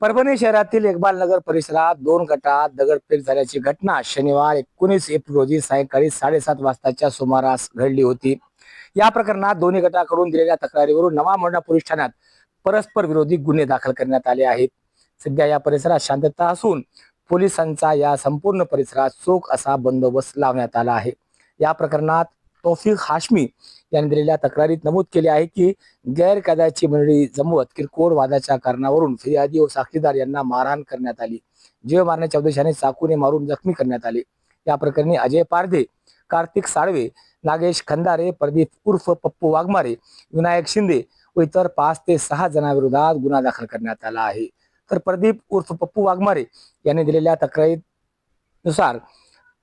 परभणी शहरातील इकबाल नगर परिसरात दोन गटात दगडफेक झाल्याची घटना शनिवार एकोणीस एप्रिल रोजी सायंकाळी साडेसात वाजताच्या सुमारास घडली होती. या प्रकरणात दोन्ही गटाकडून दिलेल्या तक्रारीवरून नवा मोंढा पोलीस ठाण्यात परस्पर विरोधी गुन्हे दाखल करण्यात आले आहेत. सध्या या परिसरात शांतता असून पोलिसांचा या संपूर्ण परिसरात चोख असा बंदोबस्त लावण्यात आला आहे. या प्रकरणात तौफिक हाशमी यांनी दिलेल्या तक्रारीत नमूद केले आहे की गैरकायद्याची मंडळी जमवत किरकोळ वादाच्या कारणावरून फिर्यादी व साक्षीदार यांना मारहाण करण्यात आली. जीव मारण्याच्या उद्देशाने चाकूने मारून जखमी करण्यात आले. या प्रकरणी अजय पारधे कार्तिक साळवे नागेश खंदारे प्रदीप उर्फ पप्पू वाघमारे विनायक शिंदे व इतर पाच ते सहा जणांविरोधात गुन्हा दाखल करण्यात आला आहे. तर प्रदीप उर्फ पप्पू वाघमारे यांनी दिलेल्या तक्रारीनुसार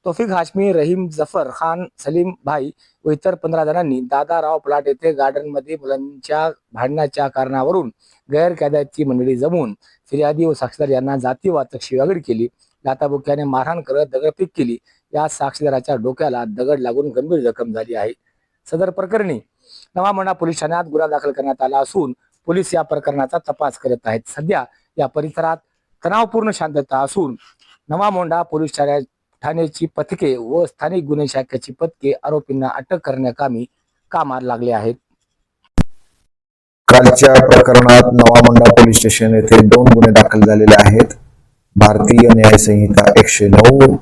तोफिक हाशमी रहीम जफर खान सलीम भाई व इतर पंधरा जणांनी दादाराव प्लाट येथे गार्डनमध्ये मुलांच्या भांडणाच्या कारणावरून गैरकायद्याची मंडळी जमून फिर्यादी व साक्षीदार यांना जातीवाचक शिवागड केली. लाताबुक्याने मारहाण करत दगडफेक केली. या साक्षीदाराच्या डोक्याला दगड लागून गंभीर जखम झाली आहे. सदर प्रकरणी नवा पोलीस ठाण्यात गुन्हा दाखल करण्यात आला असून पोलीस या प्रकरणाचा तपास करत आहेत. सध्या या परिसरात तणावपूर्ण शांतता असून नवा मोंढा पोलीस ठाण्यात ठाण्याची पथके व स्थानिक गुन्हे शाखेची पथके आरोपींना अटक करण्याकामी कामात लागले आहेत. कालच्या प्रकरणात नवामंडा पोलीस स्टेशन येथे दोन गुन्हे दाखल झालेले आहेत. भारतीय न्याय संहिता एकशे नऊ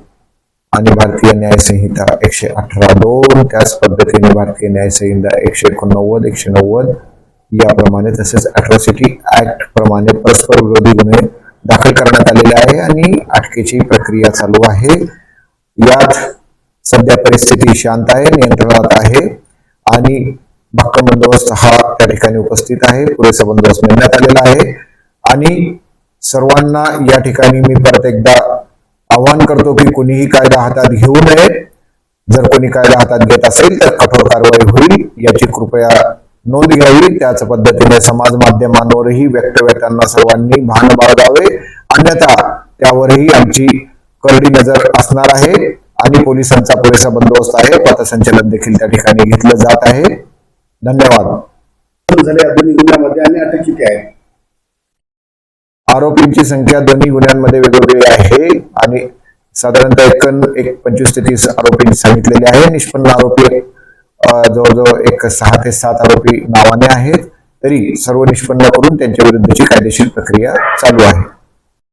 आणि भारतीय न्याय संहिता एकशे अठरा दोन. त्याच पद्धतीने भारतीय न्याय संहिता एकशे एकोणनव्वद एकशे नव्वद याप्रमाणे तसेच अट्रॉसिटी ऍक्ट प्रमाणे परस्पर विरोधी गुन्हे दाखल करण्यात आलेले आहे आणि अटकेची प्रक्रिया चालू आहे. यात सध्या परिस्थिती शांत आहे नियंत्रणात आहे आणि भक्कम बंदोबस्त हा त्या ठिकाणी उपस्थित आहे. पुरेसा बंदोबस्त नेमण्यात आलेला आहे. आणि सर्वांना या ठिकाणी मी परत एकदा आवाहन करतो की कुणीही कायदा हातात घेऊ नये. जर कोणी कायदा हातात घेत असेल तर कठोर कारवाई होईल याची कृपया नोंद घ्यावी. त्याच पद्धतीने समाज माध्यमांवरही व्यक्तव्यक्तांना सर्वांनी भान बाळगावे. अन्यथा त्यावरही आमची करडी नजर असणार आहे आणि पोलिसांचा पुरेसा बंदोबस्त आहे. पथसंचलन देखील त्या ठिकाणी घेतलं जात आहे. धन्यवाद. झाले या दोन्ही गुन्ह्यामध्ये आणि अटक किती आहे? आरोपींची संख्या दोन्ही गुन्ह्यांमध्ये वेगवेगळी आहे आणि साधारणतः एकन एक पंचवीस ते तीस आरोपी सांगितलेले आहे. निष्पन्न आरोपी जवळजवळ एक सहा ते सात आरोपी नावाने आहेत. तरी सर्व निष्पन्न करून त्यांच्या विरुद्धची कायदेशीर प्रक्रिया चालू आहे.